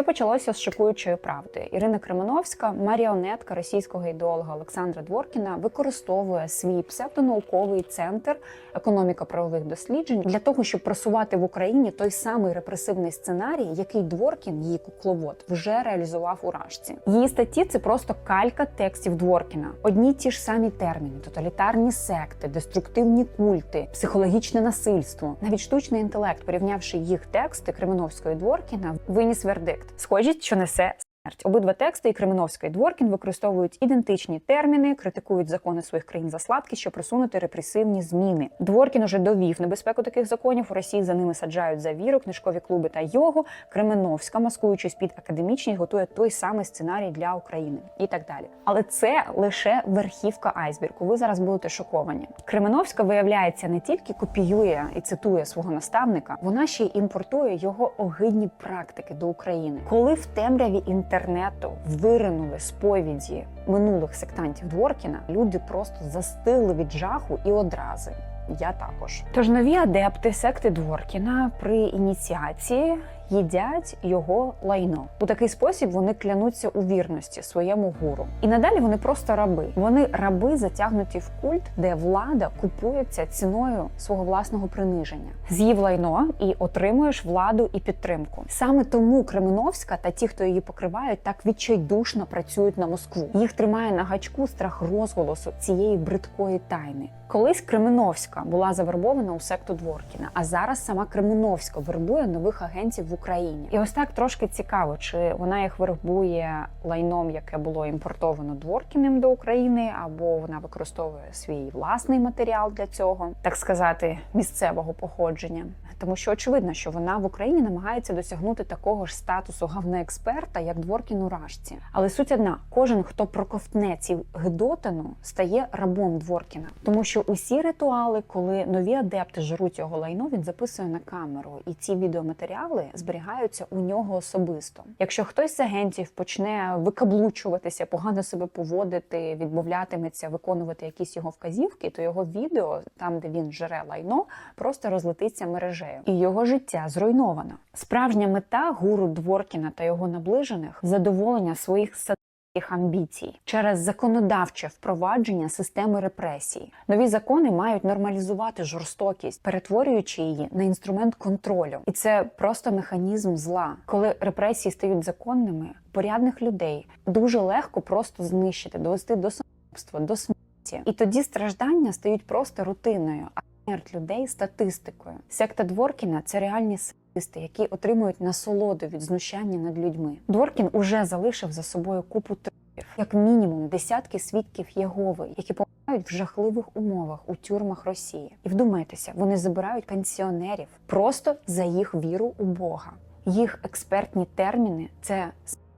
Все почалося з шокуючої правди. Ірина Кременовська, маріонетка російського ідеолога Олександра Дворкіна, використовує свій псевдонауковий центр економіка правових досліджень для того, щоб просувати в Україні той самий репресивний сценарій, який Дворкін, її кукловод, вже реалізував у Рашці. Її статті це просто калька текстів Дворкіна. Одні ті ж самі терміни: тоталітарні секти, деструктивні культи, психологічне насильство, навіть штучний інтелект, порівнявши їх тексти Кременовського Дворкіна, виніс вердикт. Схожі, що несе. Смерть. Обидва тексти і Кременовська і Дворкін використовують ідентичні терміни, критикують закони своїх країн за слабкість, щоб просунути репресивні зміни. Дворкін уже довів небезпеку таких законів. У Росії за ними саджають за віру, книжкові клуби та йогу. Кременовська, маскуючись під академічність, готує той самий сценарій для України і так далі. Але це лише верхівка айсбергу. Ви зараз будете шоковані. Кременовська виявляється не тільки копіює і цитує свого наставника, вона ще й імпортує його огидні практики до України. Коли в темряві інтернету виринули сповіді минулих сектантів Дворкіна, люди просто застигли від жаху і одрази. Я також. Тож нові адепти секти Дворкіна при ініціації їдять його лайно. У такий спосіб вони клянуться у вірності своєму гуру. І надалі вони просто раби. Вони раби затягнуті в культ, де влада купується ціною свого власного приниження. З'їв лайно і отримуєш владу і підтримку. Саме тому Кременовська та ті, хто її покривають, так відчайдушно працюють на Москву. Їх тримає на гачку страх розголосу цієї бридкої тайни. Колись Кременовська була завербована у секту Дворкіна, а зараз сама Кременовська вербує нових агентів в Україні. І ось так трошки цікаво, чи вона їх вербує лайном, яке було імпортовано Дворкіним до України, або вона використовує свій власний матеріал для цього, так сказати, місцевого походження. Тому що очевидно, що вона в Україні намагається досягнути такого ж статусу говноексперта, як Дворкін у Рашці. Але суть одна: кожен, хто проковтне ці гидотину, стає рабом Дворкіна, тому що усі ритуали, коли нові адепти жруть його лайно, він записує на камеру, і ці відеоматеріали зберігаються у нього особисто. Якщо хтось з агентів почне викаблучуватися, погано себе поводити, відмовлятиметься виконувати якісь його вказівки, то його відео, там де він жере лайно, просто розлетиться мережею, і його життя зруйновано. Справжня мета гуру Дворкіна та його наближених задоволення своїх садистських амбіцій через законодавче впровадження системи репресій. Нові закони мають нормалізувати жорстокість, перетворюючи її на інструмент контролю. І це просто механізм зла. Коли репресії стають законними, порядних людей дуже легко просто знищити, довести до самогубства, до смерті. І тоді страждання стають просто рутиною. а смерть людей статистикою. Секта Дворкіна це реальні які отримують насолоду від знущання над людьми. Дворкін уже залишив за собою купу трупів, як мінімум десятки свідків Єгови, які помирають в жахливих умовах у тюрмах Росії. І вдумайтеся, вони забирають пенсіонерів просто за їх віру у Бога. Їх експертні терміни це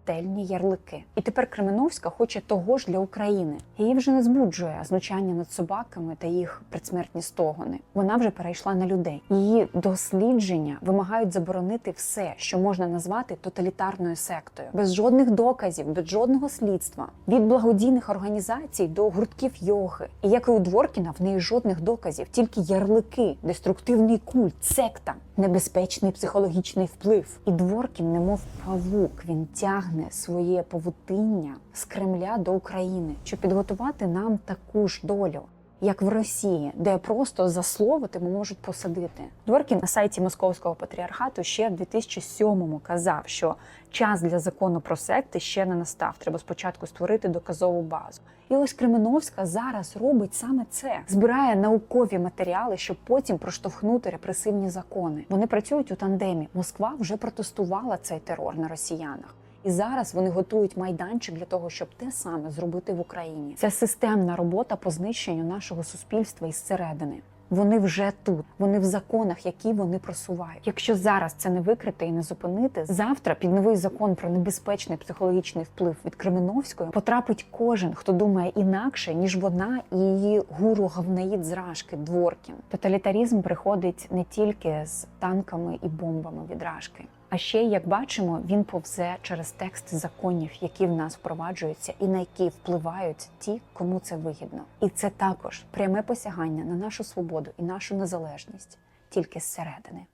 смертельні ярлики. І тепер Кременовська хоче того ж для України. Її вже не збуджує знущання над собаками та їх предсмертні стогони. Вона вже перейшла на людей. Її дослідження вимагають заборонити все, що можна назвати тоталітарною сектою, без жодних доказів, без жодного слідства, від благодійних організацій до гуртків йоги. І як і у Дворкіна, в неї жодних доказів, тільки ярлики, деструктивний культ, секта, небезпечний психологічний вплив. І Дворкін, немов павук, він тягне своє павутиння з Кремля до України, щоб підготувати нам таку ж долю. Як в Росії, де просто за слово тебе можуть посадити. Дворкін на сайті Московського патріархату ще в 2007-му казав, що час для закону про секти ще не настав. Треба спочатку створити доказову базу. І ось Кременовська зараз робить саме це: збирає наукові матеріали, щоб потім проштовхнути репресивні закони. Вони працюють у тандемі. Москва вже протестувала цей терор на росіянах. І зараз вони готують майданчик для того, щоб те саме зробити в Україні. Це системна робота по знищенню нашого суспільства із середини. Вони вже тут, вони в законах, які вони просувають. Якщо зараз це не викрити і не зупинити, завтра під новий закон про небезпечний психологічний вплив від Кременовської потрапить кожен, хто думає інакше ніж вона і її гуру Гавнаїд зражки Дворкін. Тоталітарізм приходить не тільки з танками і бомбами від Рашки. А ще, як бачимо, він повзе через текст законів, які в нас впроваджуються, і на які впливають ті, кому це вигідно. І це також пряме посягання на нашу свободу і нашу незалежність тільки зсередини.